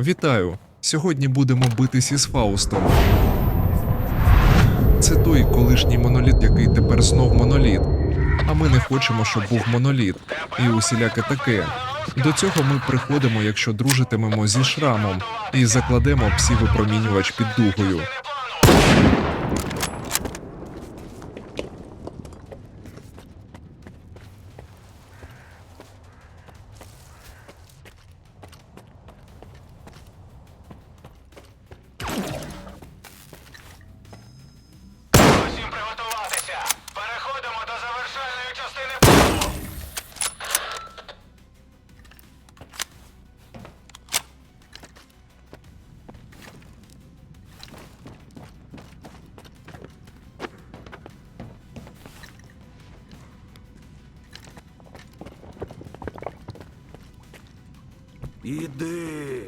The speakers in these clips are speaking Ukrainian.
Вітаю! Сьогодні будемо битись із Фаустом. Це той колишній моноліт, який тепер знов моноліт. А ми не хочемо, щоб був моноліт, і усіляке таке. До цього ми приходимо, якщо дружитимемо зі шрамом, і закладемо псі-випромінювач під дугою. Іди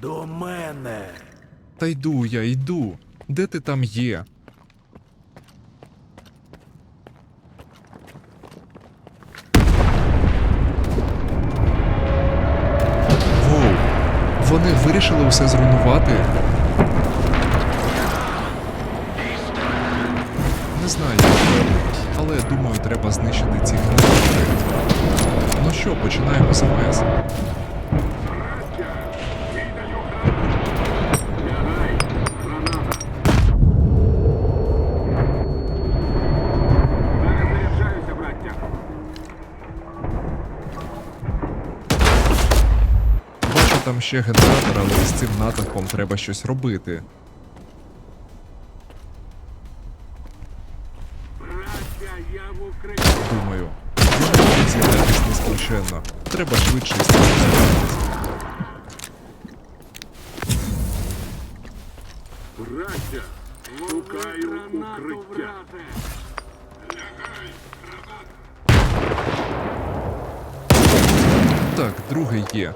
до мене. Та йду я, йду. Де ти там є? Воу, вони вирішили усе зруйнувати. Не знаю, але думаю, треба знищити ці генератори. Ну що, починаємо замес. Перезаряджаюся, там ще генератор, але з цим натовпом треба щось робити. Думаю, з'являтись нескінченно. Треба швидше стріляти. Браття, шукаю укриття. Так, другий є.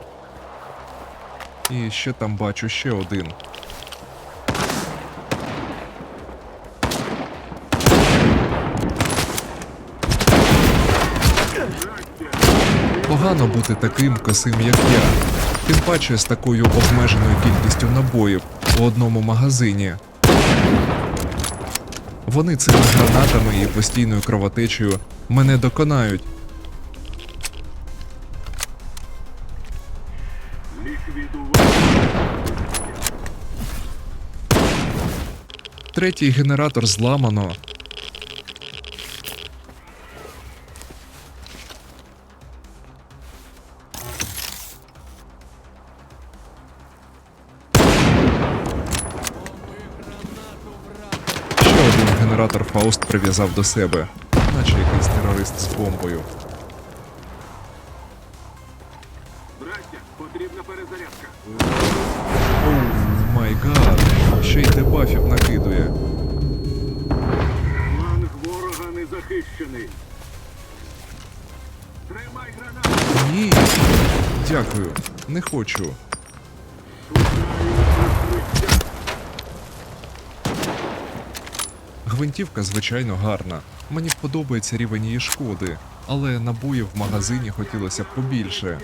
І ще там бачу ще один. Погано бути таким косим, як я. Тим паче з такою обмеженою кількістю набоїв у одному магазині. Вони цими гранатами і постійною кровотечею мене доконають. Третій генератор зламано. Ще один генератор Фауст прив'язав до себе, наче якийсь терорист з бомбою. Браття, потрібна перезарядка. Оу май гад, ще й дебафів накидує. Фланг ворога не захищений. Тримай гранату. Ні. Дякую, не хочу. Гвинтівка, звичайно, гарна. Мені подобається рівень її шкоди, але набоїв в магазині хотілося б побільше.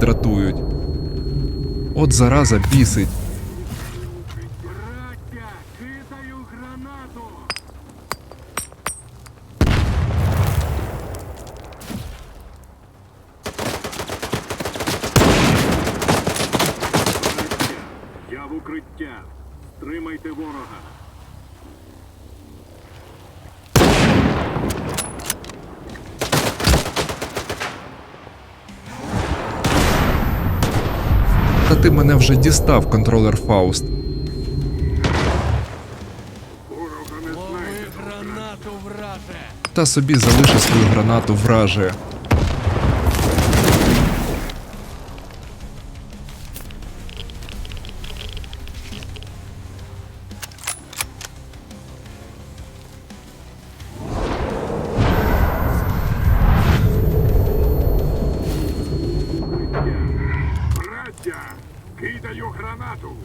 Дратують. От зараза бісить. Я в укриття. Стримайте ворога. Та ти мене вже дістав, контролер Фауст. Та собі залиши свою гранату враже. Кидаю гранату.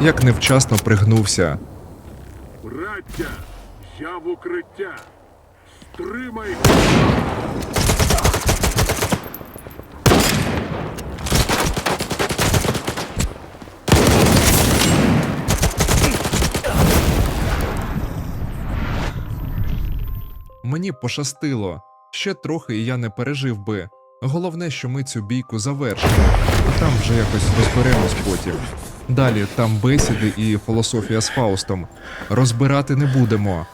Як невчасно пригнувся. Браття, я в укриття. Стримай! Мені пощастило. Ще трохи і я не пережив би. Головне, що ми цю бійку завершимо, а там вже якось розберемось потім. Далі там бесіди і філософія з Фаустом. Розбирати не будемо.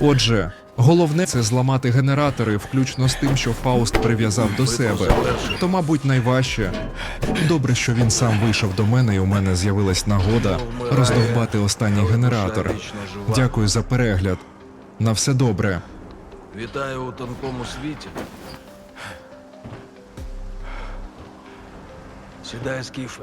Отже, головне це зламати генератори, включно з тим, що Фауст прив'язав до себе. То, мабуть, найважче. Добре, що він сам вийшов до мене, і у мене з'явилась нагода роздовбати останній генератор. Дякую за перегляд. На все добре. Вітаю у тонкому світі. Сідай, Скіфе.